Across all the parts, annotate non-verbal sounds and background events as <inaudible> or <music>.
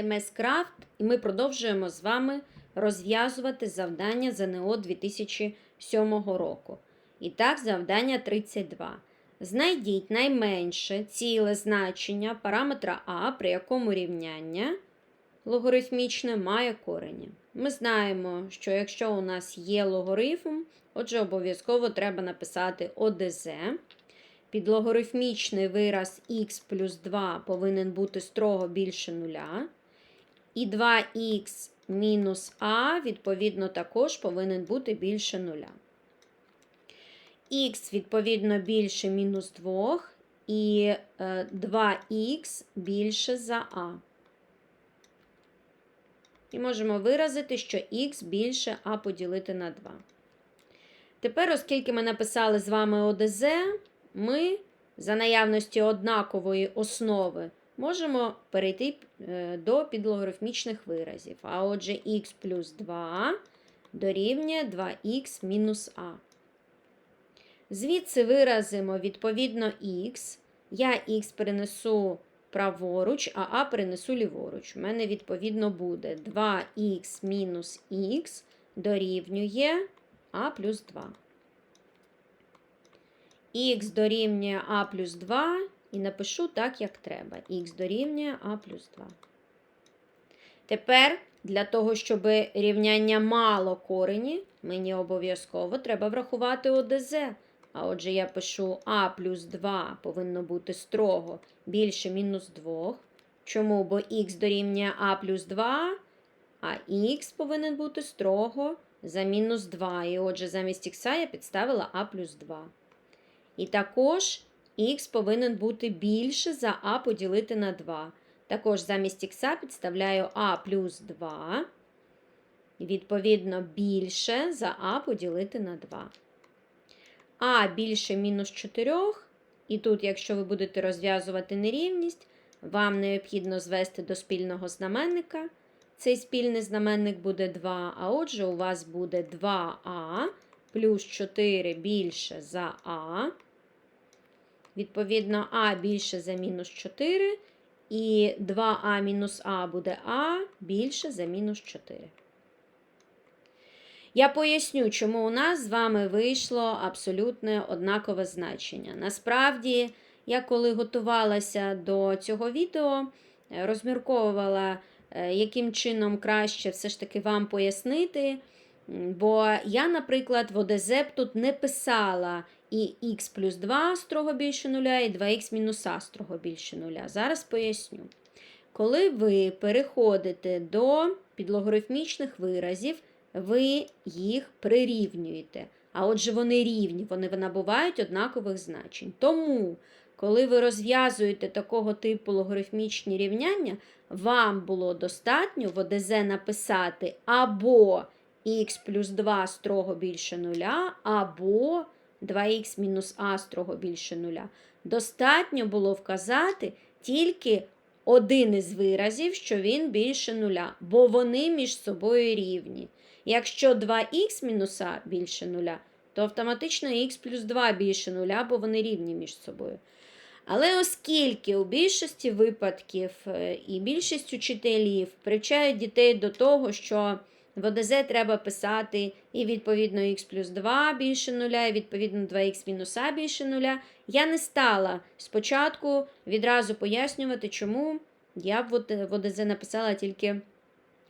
каналі Мескрафт, і ми продовжуємо з вами розв'язувати завдання ЗНО 2007 року. І так, завдання 32. Знайдіть найменше ціле значення параметра А, при якому рівняння логарифмічне має корені. Ми знаємо, що якщо у нас є логарифм, отже, обов'язково треба написати ОДЗ. Під логарифмічний вираз х плюс 2 повинен бути строго більше нуля. І 2х мінус а, відповідно, також повинен бути більше нуля. Х, відповідно, більше мінус 2, і 2х більше за а. І можемо виразити, що х більше а поділити на 2. Тепер, оскільки ми написали з вами ОДЗ, ми за наявності однакової основи можемо перейти е, до підлогарифмічних виразів. А отже, х плюс 2 дорівнює 2х мінус а. Звідси виразимо відповідно х. Я х перенесу праворуч, а а перенесу ліворуч. У мене, відповідно, буде 2х мінус х дорівнює а плюс 2 х дорівнює а плюс 2 і напишу так, як треба. х дорівнює а плюс 2. Тепер для того, щоб рівняння мало корені, мені обов'язково треба врахувати ОДЗ. А отже, я пишу а плюс 2 повинно бути строго більше мінус 2. Чому? Бо х дорівнює а плюс 2, а х повинен бути строго за мінус 2. І отже, замість х я підставила а плюс 2. І також х повинен бути більше за а поділити на 2. Також замість х підставляю а плюс 2. Відповідно, більше за а поділити на 2. А більше мінус 4. І тут, якщо ви будете розв'язувати нерівність, вам необхідно звести до спільного знаменника. Цей спільний знаменник буде 2, а отже, у вас буде 2а плюс 4 більше за А. Відповідно, А більше за мінус 4. І 2а мінус А буде А більше за мінус 4. Я поясню, чому у нас з вами вийшло абсолютно однакове значення. Насправді, я коли готувалася до цього відео, розмірковувала, е, яким чином краще все ж таки вам пояснити. Бо я, наприклад, в ОДЗ тут не писала і х плюс 2 строго більше нуля, і 2х мінус а строго більше нуля. Зараз поясню. Коли ви переходите до підлогарифмічних виразів, ви їх прирівнюєте. А отже, вони рівні, вони набувають однакових значень. Тому, коли ви розв'язуєте такого типу логарифмічні рівняння, вам було достатньо в ОДЗ написати або х плюс 2 строго більше нуля, або 2х мінус а строго більше нуля. Достатньо було вказати тільки один із виразів, що він більше нуля, бо вони між собою рівні. Якщо 2х мінус а більше нуля, то автоматично х плюс 2 більше нуля, бо вони рівні між собою. Але оскільки у більшості випадків е, і більшість учителів привчають дітей до того, що в ОДЗ треба писати і відповідно х плюс 2 більше нуля, і відповідно 2х мінус а більше нуля, я не стала спочатку відразу пояснювати, чому я б в ОДЗ написала тільки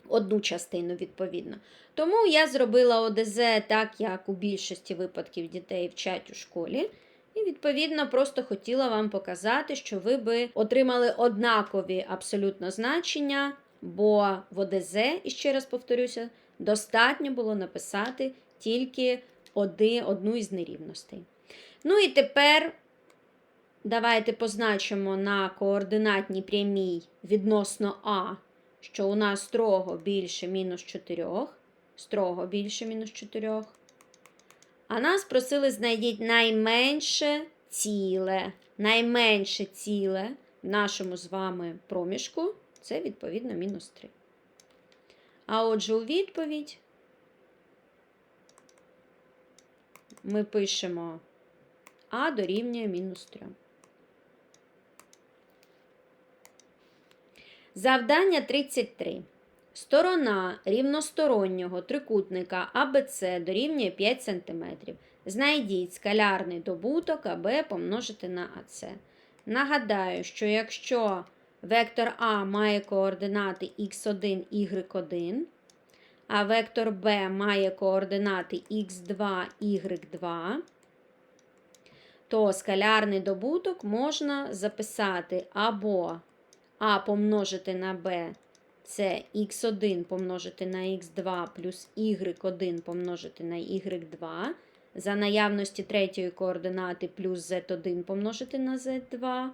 одну частину, відповідно. Тому я зробила ОДЗ так, як у більшості випадків дітей вчать у школі. І, відповідно, просто хотіла вам показати, що ви би отримали однакові абсолютно значення, бо в ОДЗ, і ще раз повторюся, достатньо було написати тільки оди, одну із нерівностей. Ну і тепер давайте позначимо на координатній прямій відносно А, що у нас строго більше мінус 4, строго більше мінус 4. А нас просили знайдіть найменше ціле. Найменше ціле в нашому з вами проміжку це, відповідно, мінус 3. А отже, у відповідь ми пишемо А дорівнює мінус 3. Завдання 33. Сторона рівностороннього трикутника АБЦ дорівнює 5 см. Знайдіть скалярний добуток АБ помножити на АЦ. Нагадаю, що якщо вектор А має координати x1, y1, а вектор Б має координати x2, y2, то скалярний добуток можна записати або А помножити на Б це x1 помножити на x2 плюс y1 помножити на y2. За наявності третьої координати плюс z1 помножити на z2.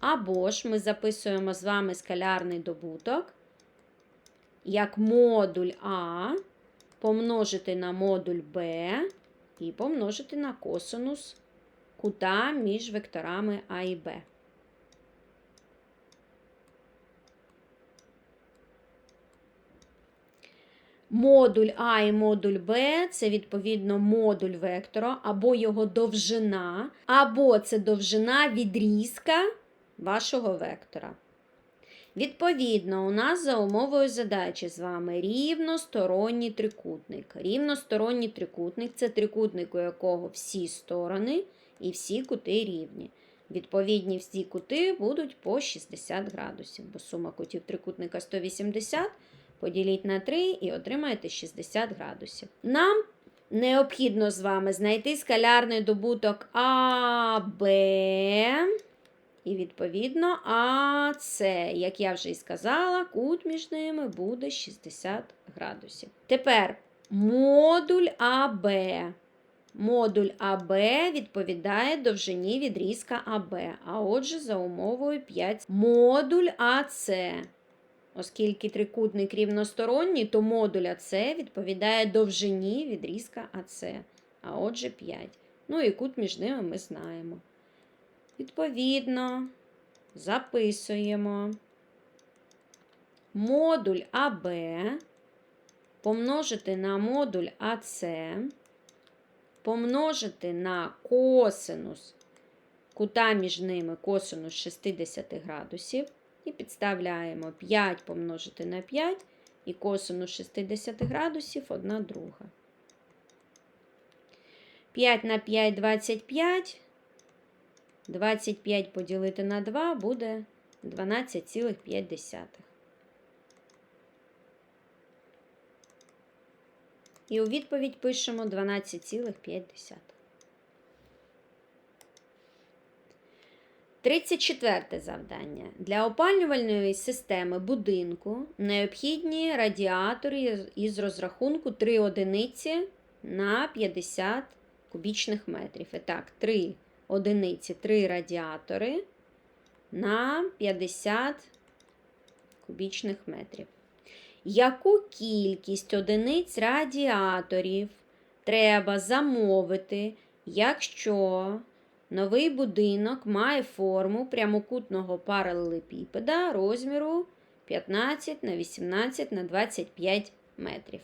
Або ж ми записуємо з вами скалярний добуток як модуль А помножити на модуль Б і помножити на косинус кута між векторами А і Б. Модуль А і модуль Б це відповідно модуль вектора, або його довжина, або це довжина відрізка вашого вектора. Відповідно, у нас за умовою задачі з вами рівносторонній трикутник. Рівносторонній трикутник це трикутник, у якого всі сторони і всі кути рівні. Відповідні всі кути будуть по 60 градусів, бо сума кутів трикутника 180 поділіть на 3 і отримаєте 60 градусів. Нам необхідно з вами знайти скалярний добуток АБ і, відповідно, АС. Як я вже і сказала, кут між ними буде 60 градусів. Тепер модуль АБ. Модуль АБ відповідає довжині відрізка АБ, а отже, за умовою 5 модуль АС. Оскільки трикутник рівносторонній, то модуль АС відповідає довжині відрізка АС, а отже 5. Ну і кут між ними ми знаємо. Відповідно, записуємо модуль АБ помножити на модуль АС, помножити на косинус кута між ними косинус 60 градусів. І підставляємо 5 помножити на 5 і косинус 60 градусів 1 друга. 5 на 5 25. 25 поділити на 2 буде 12,5. І у відповідь пишемо 12,5. 34 завдання. Для опалювальної системи будинку необхідні радіатори із розрахунку 3 одиниці на 50 кубічних метрів. І так, 3 одиниці, 3 радіатори на 50 кубічних метрів. Яку кількість одиниць радіаторів треба замовити, якщо Новий будинок має форму прямокутного паралелепіпеда розміру 15 на 18 на 25 метрів.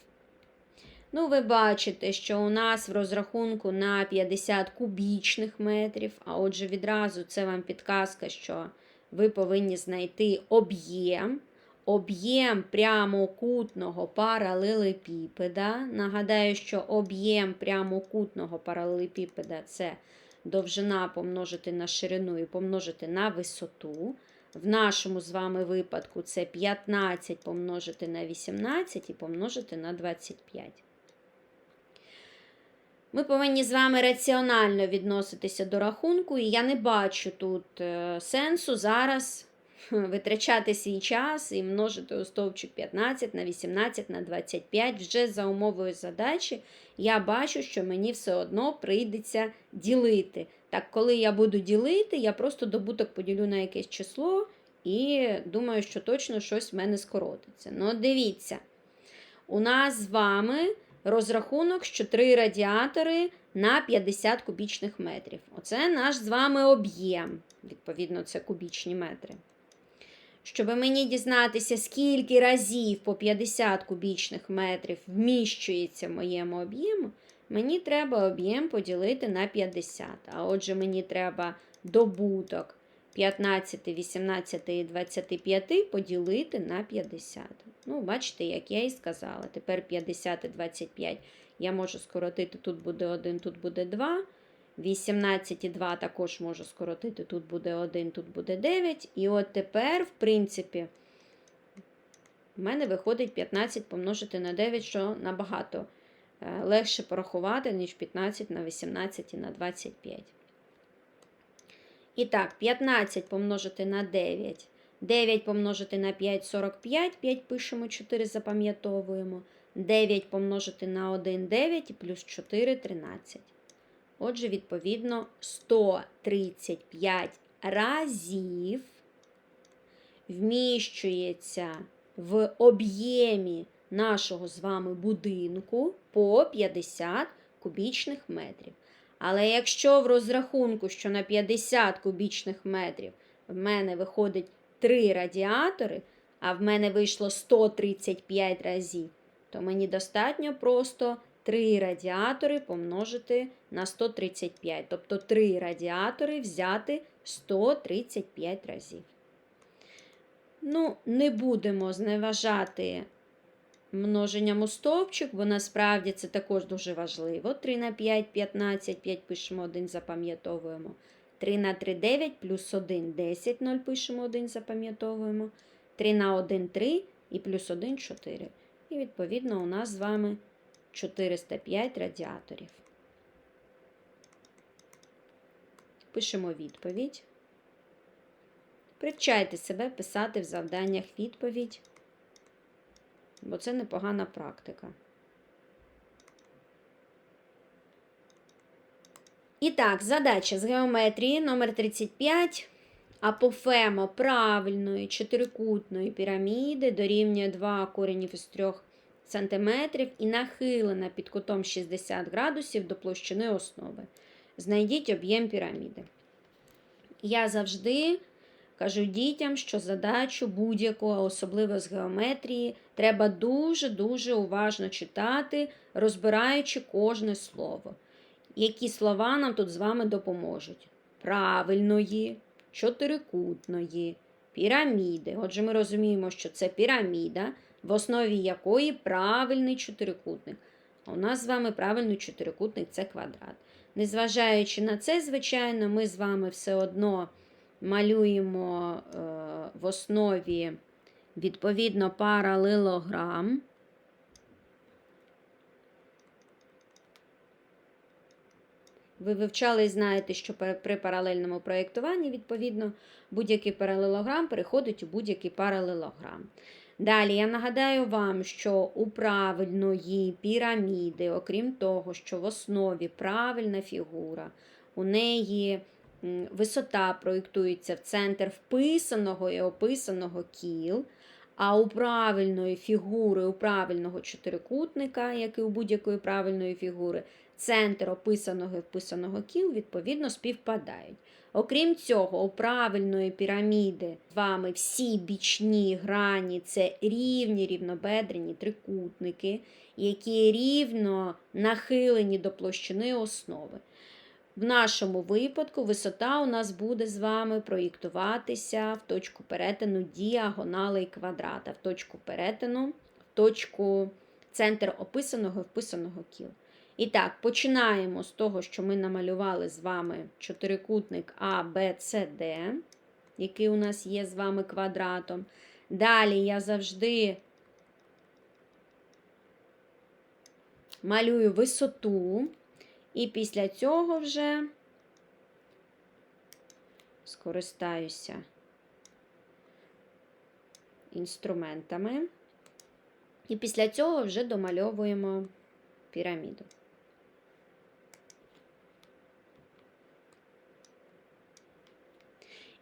Ну, ви бачите, що у нас в розрахунку на 50 кубічних метрів, а отже, відразу це вам підказка, що ви повинні знайти об'єм. Об'єм прямокутного паралелепіпеда. Нагадаю, що об'єм прямокутного паралелепіпеда це довжина помножити на ширину і помножити на висоту. В нашому з вами випадку це 15 помножити на 18 і помножити на 25. Ми повинні з вами раціонально відноситися до рахунку, і я не бачу тут е, сенсу зараз витрачати свій час і множити у стовпчик 15 на 18 на 25. Вже за умовою задачі я бачу, що мені все одно прийдеться ділити. Так, коли я буду ділити, я просто добуток поділю на якесь число і думаю, що точно щось в мене скоротиться. Ну, дивіться, у нас з вами розрахунок, що 3 радіатори на 50 кубічних метрів. Оце наш з вами об'єм. Відповідно, це кубічні метри. Щоб мені дізнатися, скільки разів по 50 кубічних метрів вміщується в моєму об'єму, мені треба об'єм поділити на 50. А отже, мені треба добуток 15, 18 і 25 поділити на 50. Ну, бачите, як я і сказала. Тепер 50 і 25 я можу скоротити, тут буде 1, тут буде 2. 18 і 2 також можу скоротити, тут буде 1, тут буде 9. І от тепер, в принципі, в мене виходить 15 помножити на 9, що набагато е, легше порахувати, ніж 15 на 18 і на 25. І так, 15 помножити на 9. 9 помножити на 5 45, 5 пишемо, 4 запам'ятовуємо. 9 помножити на 1 9 і плюс 4 13. Отже, відповідно, 135 разів вміщується в об'ємі нашого з вами будинку по 50 кубічних метрів. Але якщо в розрахунку, що на 50 кубічних метрів в мене виходить 3 радіатори, а в мене вийшло 135 разів, то мені достатньо просто 3 радіатори помножити на 135. Тобто 3 радіатори взяти 135 разів. Ну, не будемо зневажати множенням у стовпчик, бо насправді це також дуже важливо. 3 на 5 15, 5 пишемо 1, запам'ятовуємо. 3 на 3 9 плюс 1 10, 0 пишемо 1, запам'ятовуємо. 3 на 1 3 і плюс 1 4. І відповідно у нас з вами 405 радіаторів. Пишемо відповідь. Привчайте себе писати в завданнях відповідь, бо це непогана практика. І так, задача з геометрії номер 35. Апофема правильної чотирикутної піраміди дорівнює 2 коренів із 3 см і нахилена під кутом 60 градусів до площини основи. Знайдіть об'єм піраміди. Я завжди кажу дітям, що задачу будь-яку, а особливо з геометрії, треба дуже-дуже уважно читати, розбираючи кожне слово. Які слова нам тут з вами допоможуть? Правильної, чотирикутної, піраміди. Отже, ми розуміємо, що це піраміда, в основі якої правильний чотирикутник. А у нас з вами правильний чотирикутник це квадрат. Незважаючи на це, звичайно, ми з вами все одно малюємо е, в основі відповідно паралелограм. Ви вивчали і знаєте, що при паралельному проєктуванні, відповідно, будь-який паралелограм переходить у будь-який паралелограм. Далі я нагадаю вам, що у правильної піраміди, окрім того, що в основі правильна фігура, у неї висота проєктується в центр вписаного і описаного кіл, а у правильної фігури, у правильного чотирикутника, як і у будь-якої правильної фігури, центр описаного і вписаного кіл, відповідно, співпадають. Окрім цього, у правильної піраміди з вами всі бічні грані це рівні рівнобедрені трикутники, які рівно нахилені до площини основи. В нашому випадку висота у нас буде з вами проєктуватися в точку перетину діагонали і квадрата, в точку перетину, в точку центр описаного і вписаного кіл. І так, починаємо з того, що ми намалювали з вами чотирикутник А, Б, С, Д, який у нас є з вами квадратом. Далі я завжди малюю висоту, і після цього вже скористаюся інструментами. І після цього вже домальовуємо піраміду.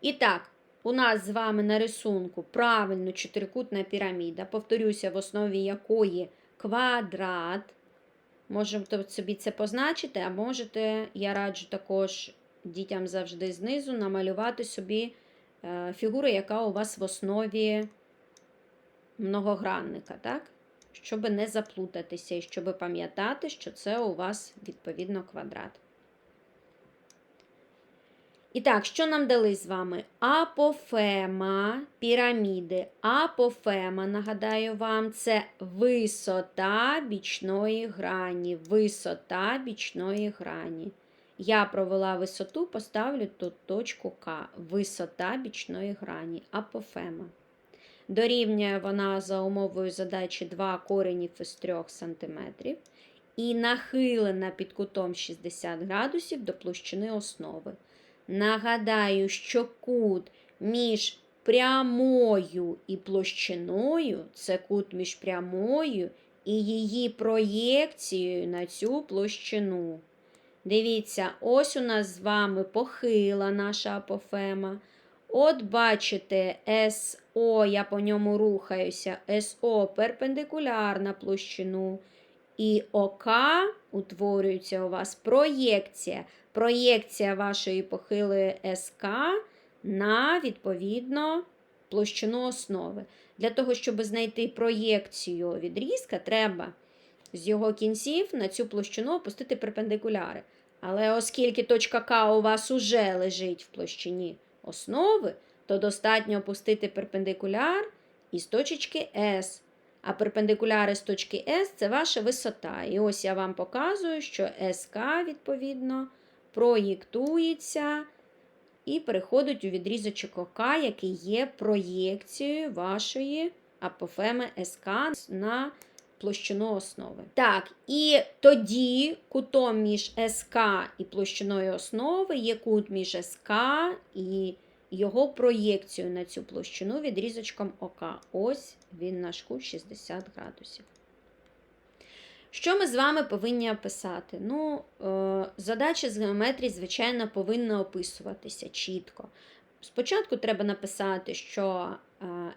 І так, у нас з вами на рисунку правильно чотирикутна піраміда, повторюся, в основі якої квадрат. Можете собі це позначити, а можете, я раджу також дітям завжди знизу намалювати собі е, фігуру, яка у вас в основі многогранника, так? щоб не заплутатися і щоб пам'ятати, що це у вас відповідно квадрат. І так, що нам дали з вами? Апофема піраміди. Апофема, нагадаю вам, це висота бічної грані. Висота бічної грані. Я провела висоту, поставлю тут точку К. Висота бічної грані. Апофема. Дорівнює вона за умовою задачі 2 коренів із 3 см. І нахилена під кутом 60 градусів до площини основи. Нагадаю, що кут між прямою і площиною це кут між прямою і її проєкцією на цю площину. Дивіться, ось у нас з вами похила наша апофема. От бачите, СО, я по ньому рухаюся, СО перпендикулярна площину. І ОК утворюється у вас проєкція. Проєкція вашої похилої СК на, відповідно, площину основи. Для того, щоб знайти проєкцію відрізка, треба з його кінців на цю площину опустити перпендикуляри. Але оскільки точка К у вас уже лежить в площині основи, то достатньо опустити перпендикуляр із точечки С. А перпендикуляри з точки С це ваша висота. І ось я вам показую, що СК, відповідно, проєктується і переходить у відрізочок ОК, який є проєкцією вашої апофеми СК на площину основи. Так, і тоді кутом між СК і площиною основи є кут між СК і його проєкцією на цю площину відрізочком ОК. Ось він наш кут 60 градусів. Що ми з вами повинні описати? Ну, е, Задача з геометрії, звичайно, повинна описуватися чітко. Спочатку треба написати, що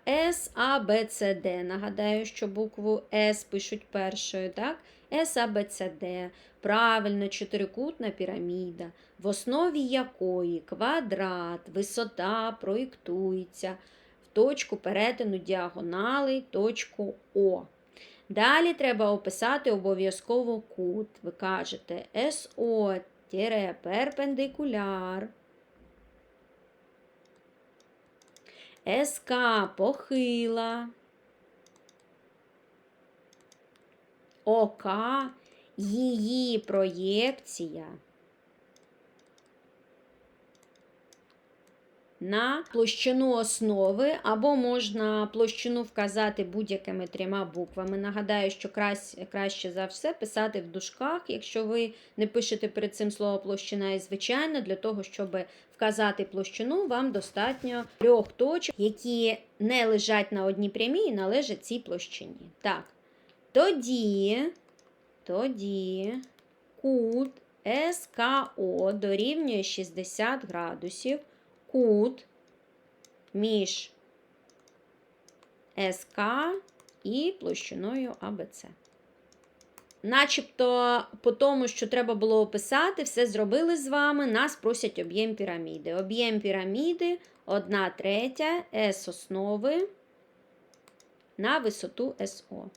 S, A, B, C, D. Нагадаю, що букву S пишуть першою. так? C, D. Правильно, чотирикутна піраміда, в основі якої квадрат, висота проєктується в точку перетину діагоналей, точку О. Далі треба описати обов'язково кут. Ви кажете СО перпендикуляр. СК похила. ОК її проєкція на площину основи, або можна площину вказати будь-якими трьома буквами. Нагадаю, що краще за все писати в дужках, якщо ви не пишете перед цим слово площина, і звичайно, для того, щоб вказати площину, вам достатньо трьох точок, які не лежать на одній прямій і належать цій площині. Так, тоді, тоді кут СКО дорівнює 60 градусів кут між СК і площиною АБЦ. Начебто, по тому, що треба було описати, все зробили з вами. Нас просять об'єм піраміди. Об'єм піраміди 1 третя С основи на висоту СО.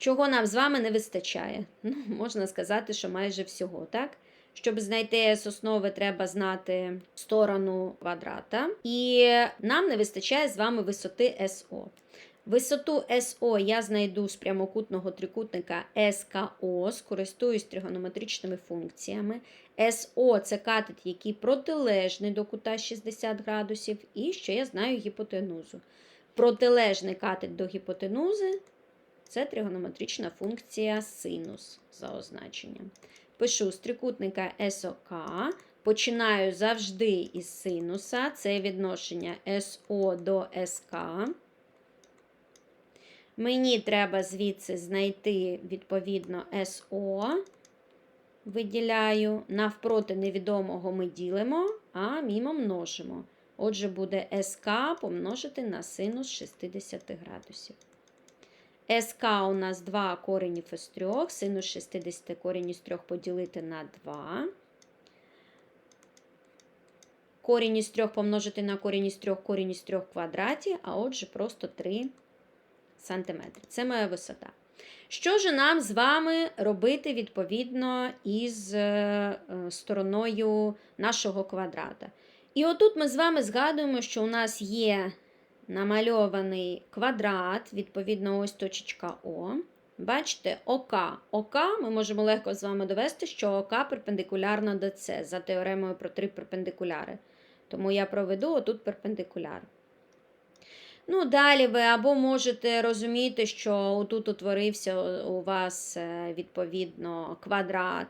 Чого нам з вами не вистачає? <laughs> Ну, Можна сказати, що майже всього, так? Щоб знайти S основи, треба знати сторону квадрата. І нам не вистачає з вами висоти СО. Висоту СО я знайду з прямокутного трикутника СКО, скористуюсь тригонометричними функціями. СО це катет, який протилежний до кута 60 градусів, і ще я знаю гіпотенузу. Протилежний катет до гіпотенузи це тригонометрична функція синус за означенням. Пишу з трикутника СОК, починаю завжди із синуса, це відношення СО до СК. Мені треба звідси знайти, відповідно, СО. Виділяю, навпроти невідомого ми ділимо, а мімо множимо. Отже, буде СК помножити на синус 60 градусів. СК у нас 2 коренів із 3, синус 60 корінь із 3 поділити на 2. Корінь із 3 помножити на корінь із 3, корінь із 3 в квадраті, а отже, просто 3 см. Це моя висота. Що ж нам з вами робити відповідно із е, стороною нашого квадрата? І отут ми з вами згадуємо, що у нас є намальований квадрат, відповідно, ось точечка О. Бачите, ОК. ОК ми можемо легко з вами довести, що ОК перпендикулярно до С за теоремою про три перпендикуляри. Тому я проведу отут перпендикуляр. Ну, далі ви або можете розуміти, що отут утворився у вас, е, відповідно, квадрат.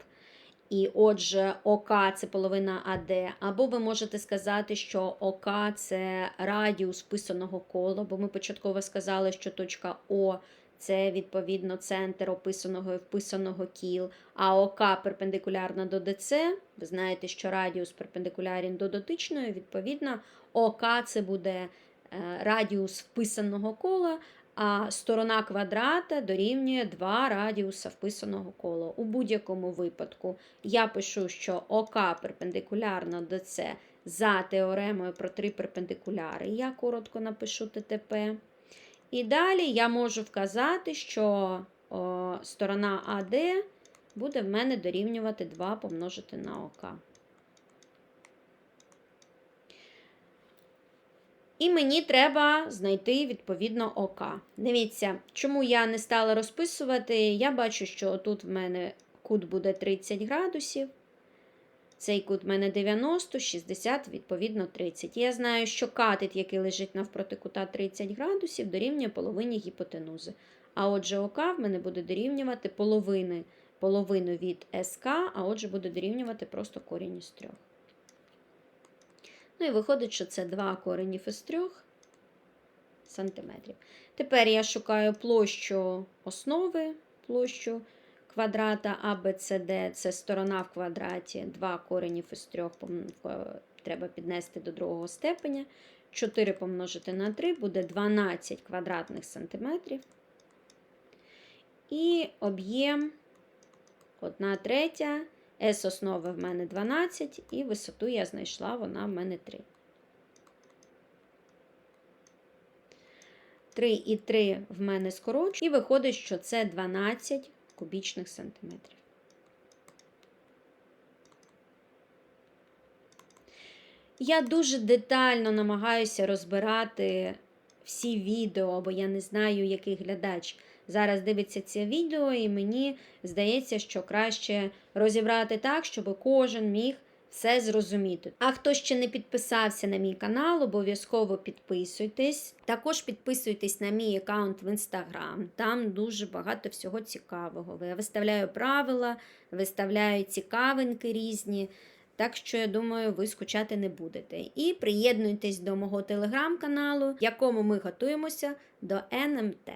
І отже, ОК це половина АД. Або ви можете сказати, що ОК це радіус вписаного кола, бо ми початково сказали, що точка О це відповідно центр описаного і вписаного кіл, а ОК перпендикулярна до ДЦ. Ви знаєте, що радіус перпендикулярен до дотичної, відповідно, ОК це буде е, радіус вписаного кола, а сторона квадрата дорівнює 2 радіуса вписаного кола. У будь-якому випадку я пишу, що ОК перпендикулярно до С за теоремою про три перпендикуляри. Я коротко напишу ТТП. І далі я можу вказати, що о, сторона АД буде в мене дорівнювати 2 помножити на ОК. І мені треба знайти відповідно ОК. Дивіться, чому я не стала розписувати. Я бачу, що тут в мене кут буде 30 градусів. Цей кут в мене 90, 60, відповідно 30. Я знаю, що катет, який лежить навпроти кута 30 градусів, дорівнює половині гіпотенузи. А отже, ОК в мене буде дорівнювати половини, половину від СК, а отже, буде дорівнювати просто корінь із трьох. Ну і виходить, що це 2 коренів із 3 сантиметрів. Тепер я шукаю площу основи, площу квадрата ABCD, це сторона в квадраті, 2 коренів із 3 треба піднести до другого степеня. 4 помножити на 3 буде 12 квадратних сантиметрів. І об'єм 1 третя. С основи в мене 12, і висоту я знайшла, вона в мене 3. 3 і 3 в мене скорочу, і виходить, що це 12 кубічних сантиметрів. Я дуже детально намагаюся розбирати всі відео, бо я не знаю, який глядач зараз дивиться це відео, і мені здається, що краще розібрати так, щоб кожен міг все зрозуміти. А хто ще не підписався на мій канал, обов'язково підписуйтесь. Також підписуйтесь на мій аккаунт в інстаграм. Там дуже багато всього цікавого. Я виставляю правила, виставляю цікавинки різні. Так що, я думаю, ви скучати не будете. І приєднуйтесь до мого телеграм-каналу, якому ми готуємося до НМТ.